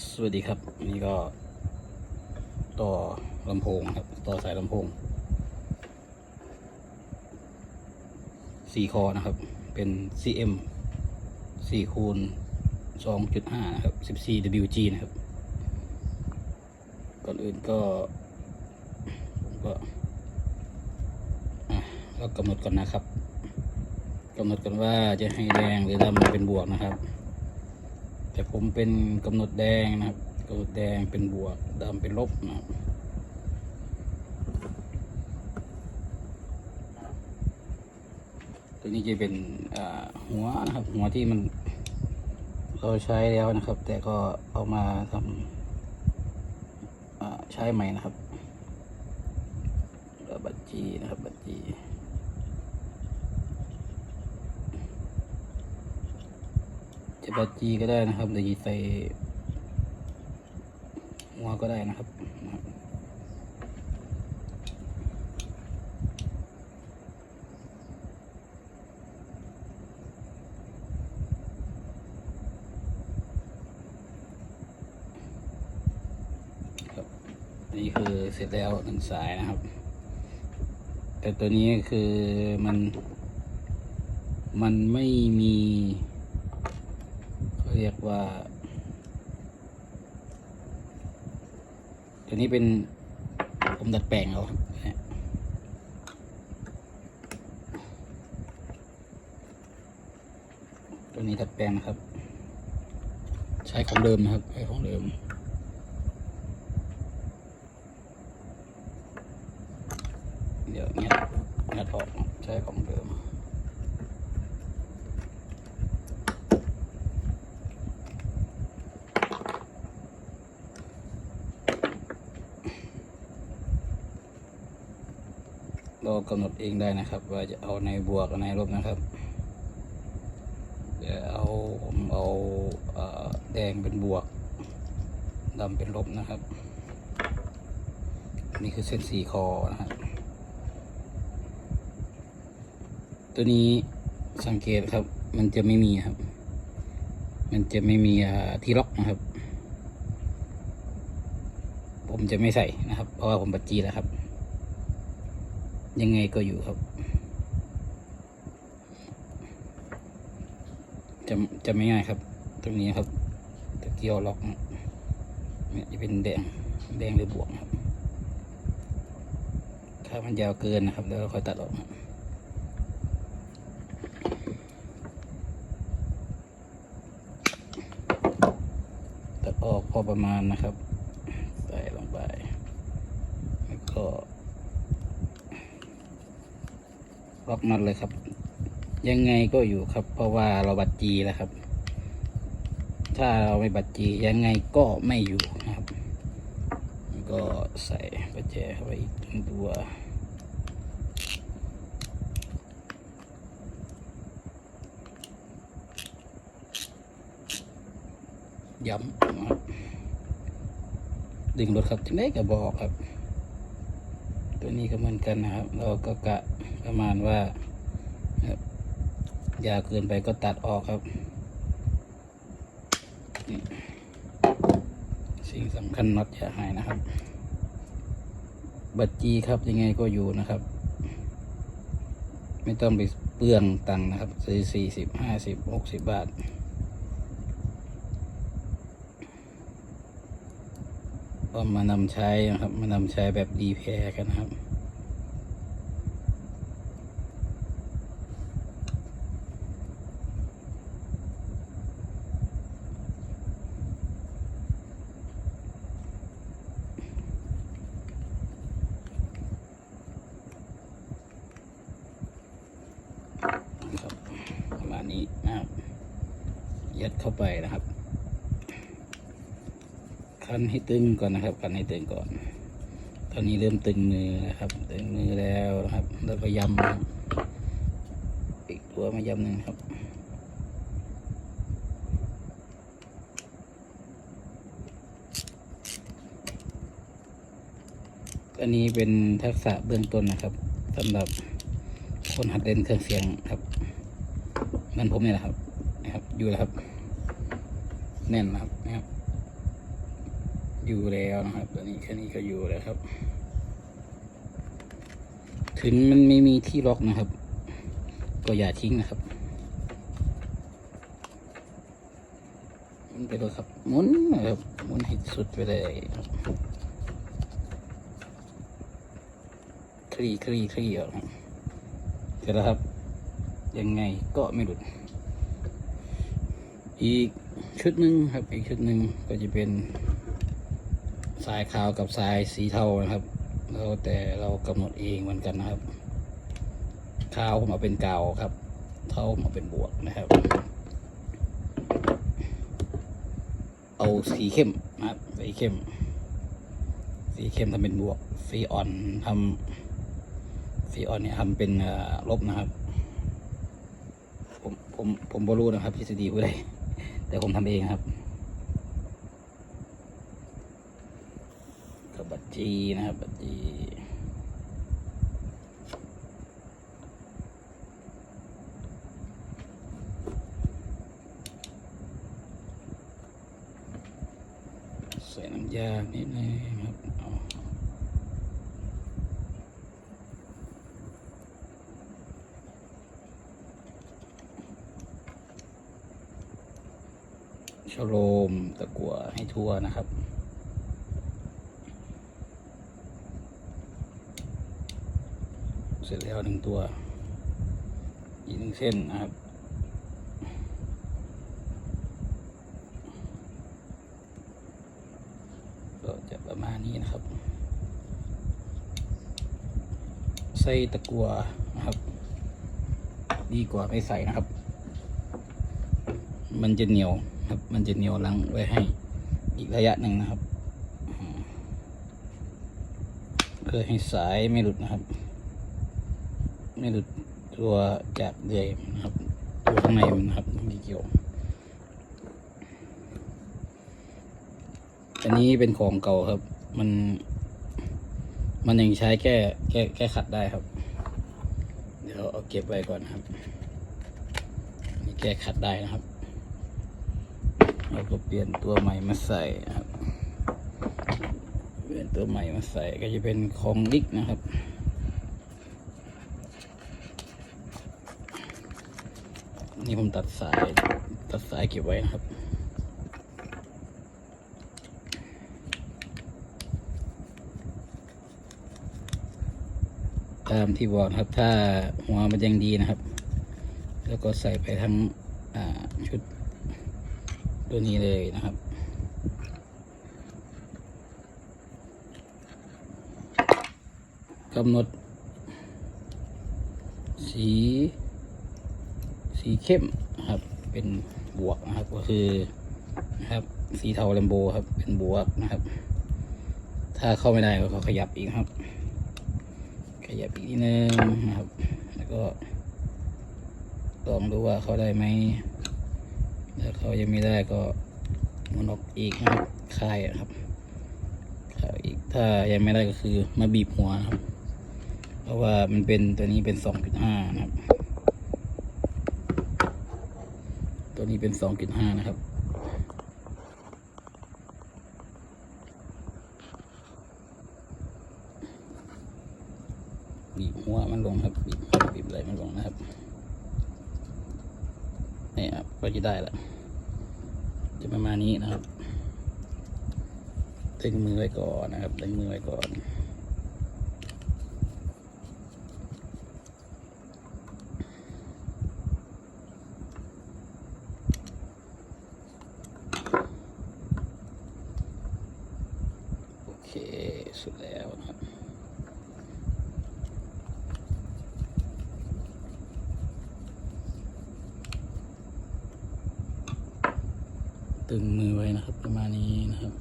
สวัสดีครับ นี่ก็ ต่อลำโพงครับ ต่อสายลำโพงสี่คอนะครับ เป็น CM สี่คูณสองจุดห้านะครับสิบสี่ WG นะครับ ก่อนอื่นก็ผมก็อะเรากำหนดก่อนนะครับกำหนดกันว่าจะให้แดงหรือดำเป็นบวกนะครับ แต่ผมเป็นกำหนดแดงนะครับกำหนดแดงเป็นบวกดำเป็นลบนะครับตัวนี้จะเป็นหัวนะครับ หัวที่มันเราใช้แล้วนะครับ แต่ก็เอามาทำใช้ใหม่นะครับบัตรจีนะครับบัตรจี จะบาจีก็ได้นะครับหรือใส่หัวก็ได้นะครับนี่คือเสร็จแล้วหนึ่งสายนะครับ แต่ตัวนี้คือมัน มันไม่มีเขาเรียกว่า ตัวนี้เป็นผมดัดแปลงเอาครับตัวนี้ดัดแปลงนะครับ ใช้ของเดิมนะครับใช้ของเดิมเดี๋ยวเงียบเงียบออกใช้ของเดิมากำหนดเองได้นะครับ ว่าจะเอาในบวกในลบนะครับเดี๋ยวเอาเอาเอ่อแดงเป็นบวกดำเป็นลบนะครับ นี่คือเส้นสีคอนะครับตัวนี้สังเกตครับ มันจะไม่มีครับ มันจะไม่มีที่ล็อกนะครับ ผมจะไม่ใส่นะครับ เพราะว่าผมปัดจีแล้วครับ ยังไงก็อยู่ครับ จะจะไม่ง่ายครับ ตรงนี้ครับตะเกียวล็อกเนี่ยจะเป็นแดงแดงหรือบวกครับ ถ้ามันยาวเกินนะครับแล้วเราค่อยตัดออกตัดออกพอประมาณนะครับ ใส่ลงไป แล้วก็ ล็อกน็อตเลยครับ ยังไงก็อยู่ครับ เพราะว่าเราบัตรจีแล้วครับ ถ้าเราไม่บัตรจียังไงก็ไม่อยู่นะครับ ก็ใส่ประแจเข้าไปอีกหนึ่งตัวย้ำดึงรถครับที่ไหนก็บอกครับ ตัวนี้ก็เหมือนกันนะครับ เราก็กะ ประมาณว่าครับยาวเกินไปก็ตัดออกครับ สิ่งสำคัญน็อตอย่าหายนะครับ บัตรจีครับยังไงก็อยู่นะครับ ไม่ต้องไปเปลืองตังค์นะครับซื้อสี่สิบห้าสิบหกสิบบาทก็มานำใช้นะครับ มานำใช้แบบดีแพรกันนะครับประมา ณนี้นะครับ ยัดเข้าไปนะครับ คันให้ตึงก่อนนะครับ คันให้ตึงก่อน ตอนนี้เริ่มตึงมือนะครับ ตึงมือแล้วนะครับ แล้วก็ย้ำอีกตัวมาย้ำหนึ่งครับอันนี้เป็นทักษะเบื้องต้นนะครับสำหรับคนหัดเล่นเครื่องเสียงครับ เหมันผมเนี่ยแหละครับนะครับ อยู่แล้วครับ แน่นนะครับนะครับ อยู่แล้วนะครับตัวนี้แค่นี้ก็อยู่แล้วครับ ถึงมันไม่มีที่ล็อกนะครับ ก็อย่าทิ้งนะครับมุนไปเลยครับหมุนนะครับหมุนให้สุดไปเลยครับคลี่คลี่คลี่ออกครับเสร็จแล้วครับ ยังไงก็ไม่หลุด อีกชุดหนึ่งครับ อีกชุดหนึ่งก็จะเป็นสายขาวกับสายสีเทานะครับแล้วแต่เรากำหนดเองเหมือนกันนะครับขาวมาเป็นกาวครับ เทามาเป็นบวกนะครับ เอาสีเข้มนะครับสีเข้ม สีเข้มทำเป็นบวกสีอ่อนทำสีอ่อนเนี่ยทำเป็นลบนะครับ ผมผมบรู้นะครับทฤษฎีผู้ใดแต่ผมทำเองครับกับบัตรจีนะครับบัตรจีใส่น้ำยานิดนึงครับเอาชโลมตะ กัวให้ทั่วนะครับ เสร็จแล้วหนึ่งตัว อีกหนึ่งเส้นนะครับ ก็จะประมาณนี้นะครับ ใส่ตะกัวนะครับ ดีกว่าไม่ใส่นะครับ มันจะเหนียวครับ มันจะเหนียวลังไว้ให้ อีกระยะหนึ่งนะครับ เพื่อให้สายไม่หลุดนะครับ ไม่หลุดตัวจากเดือยนะครับตัวข้างในมันนะครับม่เกี่ยว อันนี้เป็นของเก่าครับ มัน มันยังใช้แก้แก้แก้ขัดได้ครับ เดี๋ยวเอาเก็บไว้ก่อนครับนี่แก้ขัดได้นะครับ เราก็เปลี่ยนตัวใหม่มาใส่ครับ เปลี่ยนตัวใหม่มาใส่ก็จะเป็นของลิกนะครับนี่ผมตัดสายตัดสายเก็บไว้นะครับ ตามที่บอกครับถ้าหัวมันยังดีนะครับ แล้วก็ใส่ไปทั้งชุด ตัวนี้เลยนะครับ กำหนด สี สีเข้มนะครับ เป็นบวกนะครับ ก็คือนะครับ สีเทาแลมโบครับ เป็นบวกนะครับ ถ้าเข้าไม่ได้ก็ขยับอีกครับ ขยับอีกนิดนึงนะครับ แล้วก็ลองดูว่าเขาได้ไหม ถ้าเขายังไม่ได้ก็มันออกอีกนะครับคลายอะครับคลายอีกถ้ายังไม่ได้ก็คือมาบีบหัวนะครับ เพราะว่ามันเป็นตัวนี้เป็นสองจุดห้านะครับ ตัวนี้เป็นสองจุดห้านะครับบีบหัวมันลงครับบีบบีบอะไรมันลงนะครับ ก็จะได้ละจะประมาณนี้นะครับดึงมือไว้ก่อนนะครับดึงมือไว้ก่อนโอเคสุดแล้วนะครับ ตึงมือไว้นะครับ ประมาณนี้นะครับ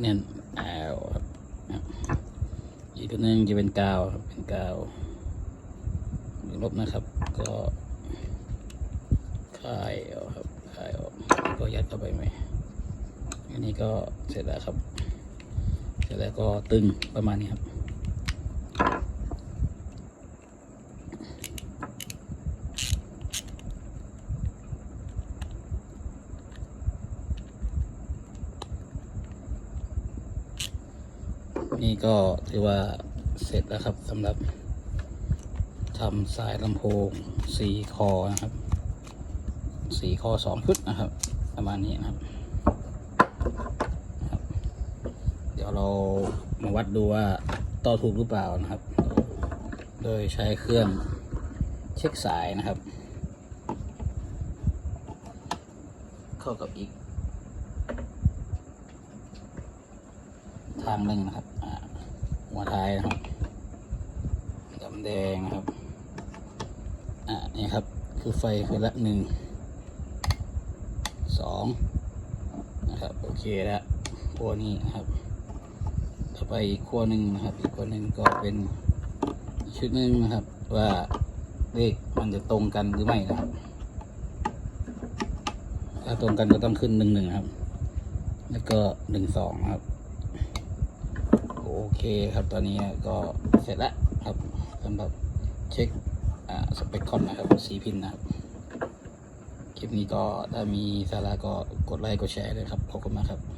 เน่นเอาครับอีกตัวหนึงจะเป็นกาวครับเป็นกาวลบนะครับก็ คลายเอาครับคลายออกก็ยัดเข้าไปไหมอันนี้ก็เสร็จแล้วครับ เสร็จแล้วก็ตึงประมาณนี้ครับนี่ก็ถือว่าเสร็จแล้วครับสำหรับทำสายลำโพงสี่คอนะครับ สี่คอสองชุดนะครับ ประมาณนี้นะครับ เดี๋ยวเรามาวัดดูว่าต่อถูกหรือเปล่านะครับ โดยใช้เครื่องเช็คสายนะครับ เข้ากับอีก ทางหนึ่งนะครับอ่าหัวท้ายนะครับดำแดงนะครับ อ่านี่ครับ คือไฟคือละหนึ่ง สองนะครับโอเคแล้วขั้วนี้นะครับ ต่อไปอีกขั้วหนึ่งนะครับ อีกขั้วหนึ่งก็เป็นชุดหนึ่งนะครับ ว่าเลขมันจะตรงกันหรือไม่นะครับ ถ้าตรงกันก็ต้องขึ้นหนึ่งหนึ่งครับ แล้วก็หนึ่งสองครับ โอเคครับตอนนี้ก็เสร็จแล้วครับสำหรับเช็คสเปคคอนนะครับสีพินนะครับ คลิปนี้ก็ถ้ามีสาระก็กดไลค์กดแชร์เลยครับ ขอบคุณมากครับ